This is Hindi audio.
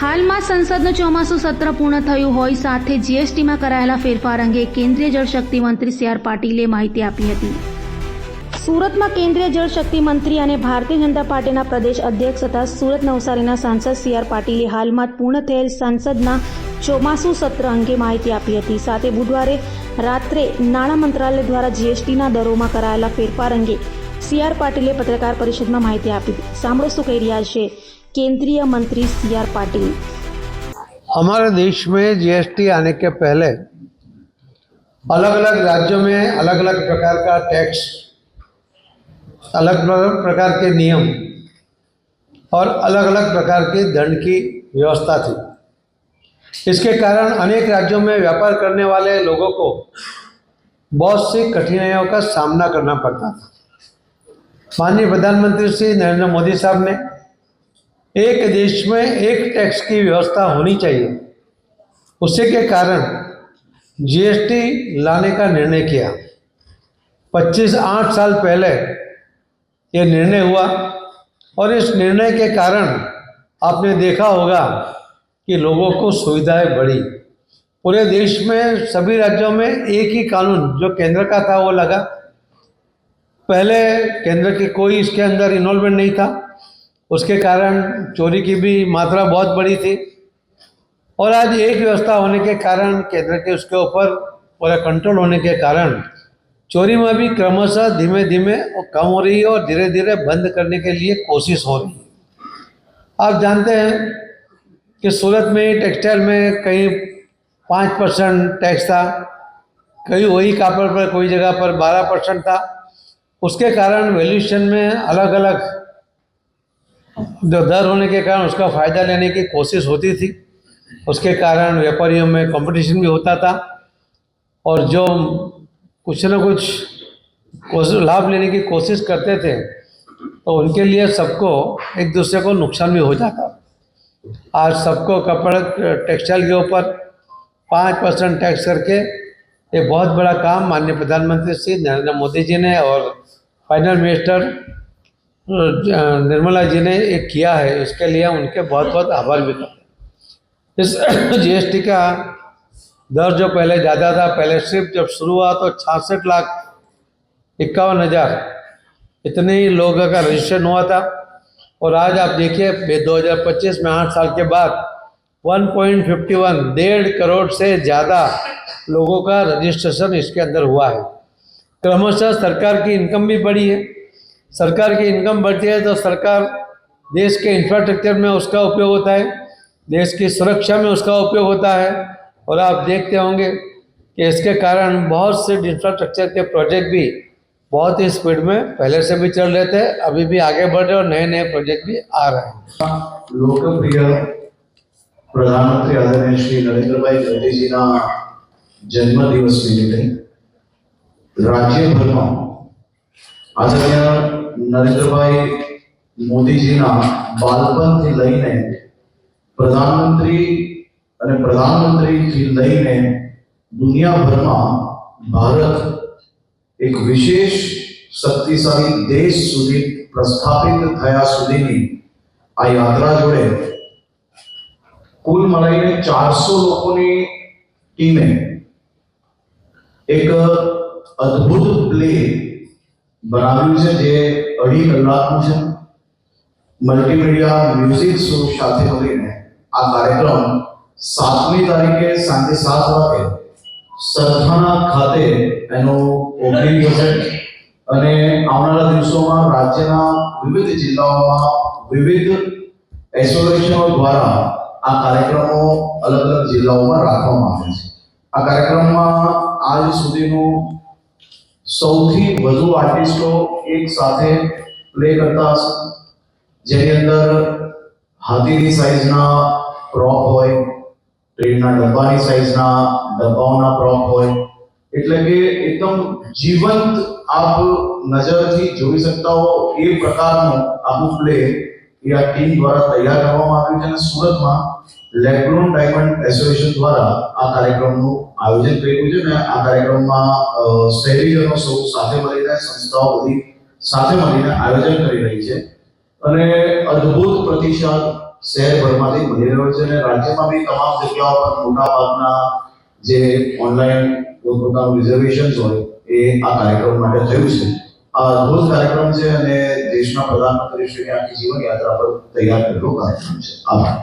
હાલમાં સંસદનું ચોમાસું સત્ર પૂર્ણ થયું હોય સાથે જીએસટીમાં કરાયેલા ફેરફાર અંગે કેન્દ્રીય જળશક્તિ મંત્રી સી આર પાટીલે માહિતી આપી હતી. સુરતમાં કેન્દ્રીય જળશક્તિ મંત્રી અને ભારતીય જનતા પાર્ટીના પ્રદેશ અધ્યક્ષ તથા સુરત નવસારીના સાંસદ સી આર પાટીલે હાલમાં પૂર્ણ થયેલ સંસદના ચોમાસુ સત્ર અંગે માહિતી આપી હતી. સાથે બુધવારે રાત્રે નાણાં મંત્રાલય દ્વારા જીએસટીના દરોમાં કરાયેલા ફેરફાર અંગે સી આર પાટીલે પત્રકાર પરિષદમાં માહિતી આપી સાંભળો શું કહી રહ્યા છે. केंद्रीय मंत्री सी आर पाटिल। हमारे देश में जीएसटी आने के पहले अलग अलग राज्यों में अलग अलग प्रकार का टैक्स अलग अलग प्रकार के नियम और अलग अलग प्रकार के दंड की व्यवस्था थी। इसके कारण अनेक राज्यों में व्यापार करने वाले लोगों को बहुत सी कठिनाइयों का सामना करना पड़ता था। माननीय प्रधानमंत्री श्री नरेंद्र मोदी साहब ने एक देश में एक टैक्स की व्यवस्था होनी चाहिए। उसी के कारण जीएसटी लाने का निर्णय किया। 25 आठ साल पहले ये निर्णय हुआ और इस निर्णय के कारण आपने देखा होगा कि लोगों को सुविधाएँ बढ़ी। पूरे देश में सभी राज्यों में एक ही कानून जो केंद्र का था वो लगा। पहले केंद्र की कोई इसके अंदर इन्वॉल्वमेंट नहीं था। उसके कारण चोरी की भी मात्रा बहुत बड़ी थी। और आज एक व्यवस्था होने के कारण, केंद्र के उसके ऊपर पूरा कंट्रोल होने के कारण चोरी में भी क्रमशः धीमे धीमे कम हो रही है और धीरे धीरे बंद करने के लिए कोशिश हो रही है। आप जानते हैं कि सूरत में टेक्सटाइल में कहीं पाँच परसेंट टैक्स था, कहीं वही कापड़ पर, कोई जगह पर बारह परसेंट था। उसके कारण वैल्यूशन में अलग अलग दर होने के कारण उसका फ़ायदा लेने की कोशिश होती थी, उसके कारण व्यापारियों में कंपटीशन भी होता था और जो कुछ न कुछ लाभ लेने की कोशिश करते थे तो उनके लिए सबको एक दूसरे को नुकसान भी हो जाता। आज सबको कपड़े, टेक्सटाइल के ऊपर पाँच परसेंट टैक्स करके ये बहुत बड़ा काम माननीय प्रधानमंत्री श्री नरेंद्र मोदी जी ने और फाइनल मिनिस्टर निर्मला जी ने एक किया है इसके लिए उनके बहुत बहुत आभार भी करते इस जीएसटी का दर जो पहले ज़्यादा था, पहले सिर्फ़ जब शुरू हुआ तो छियासठ लाख इक्यावन हज़ार इतने ही लोगों का रजिस्ट्रेशन हुआ था। और आज आप देखिए दो हज़ार पच्चीस में आठ साल के बाद 1.51 डेढ़ करोड़ से ज़्यादा लोगों का रजिस्ट्रेशन इसके अंदर हुआ है। क्रमशः सरकार की इनकम भी बढ़ी है। सरकार की इनकम बढ़ती है तो सरकार देश के इंफ्रास्ट्रक्चर में उसका उपयोग होता है देश की सुरक्षा में उसका उपयोग होता है और आप देखते होंगे कि इसके कारण बहुत से इंफ्रास्ट्रक्चर के प्रोजेक्ट भी बहुत ही स्पीड में पहले से भी चल रहे थे अभी भी आगे बढ़ रहे और नए नए प्रोजेक्ट भी आ रहे हैं લોકપ્રિય પ્રધાનમંત્રી આદરણીય શ્રી નરેન્દ્રભાઈ મોદીજીના જન્મદિવસ નિમિત્તે રાજ્યભરમાં આદરણીય નરેન્દ્રભાઈ મોદીજીના બાળપણથી લઈને પ્રધાનમંત્રી અને પ્રધાનમંત્રીથી લઈને દુનિયાભરમાં ભારત એક વિશેષ શક્તિશાળી દેશ સુધી પ્રસ્થાપિત થયા સુધીની આ યાત્રા જોડે કુલ મળીને ચારસો લોકોની ટીમે એક અદ્ભુત પ્લે બનાવ્યું છે જે અઢી કલાકનું છે. મલ્ટીમીડિયા મ્યુઝિક શો સાથે મળીને આ કાર્યક્રમ સાતમી તારીખે સાંજે સાત વાગે સરથાણા ખાતે એનો ઓપનિંગ થશે. અને આવનારા દિવસોમાં રાજ્યના વિવિધ જિલ્લાઓમાં વિવિધ એસોસિએશનો દ્વારા આ કાર્યક્રમો અલગ અલગ જિલ્લાઓમાં રાખવામાં આવે છે. આ કાર્યક્રમમાં આજ સુધીનું સૌથી વધુ આર્ટિસ્ટો એક સાથે પ્લે કરતા હશે. જેની અંદર હાથીની સાઈઝના પ્રોપ હોય ટ્રેનના ડબ્બાની સાઈઝના ડબ્બાઓના પ્રોપ હોય. એટલે કે એકદમ જીવંત આપ નજરથી જોઈ શકતા હો એ પ્રકારનું આખું પ્લે એ આ ટીમ દ્વારા તૈયાર કરવામાં આવ્યું છે અને સુરતમાં લેબ્રોન ડાયમંડ એસોસિએશન દ્વારા આ કાર્યક્રમનું આયોજન કર્યું છે અને આ કાર્યક્રમમાં શહેરીજનો સૌ સાથે મળીને, સંસ્થાઓ બધી સાથે મળીને આયોજન કરી રહી છે. અને અદ્ભુત પ્રતિસાદ શહેરભરમાંથી મળી રહ્યો છે અને રાજ્યમાં બી તમામ જગ્યાઓ પર મોટા ભાગના જે ઓનલાઈન પોતપોતાનું રિઝર્વેશન હોય એ આ કાર્યક્રમ માટે થયું છે. આ અદ્ભુત કાર્યક્રમ છે અને દેશના પ્રધાનમંત્રી શ્રીની આખી જીવન યાત્રા પર તૈયાર કરેલો કાર્યક્રમ છે. આભાર.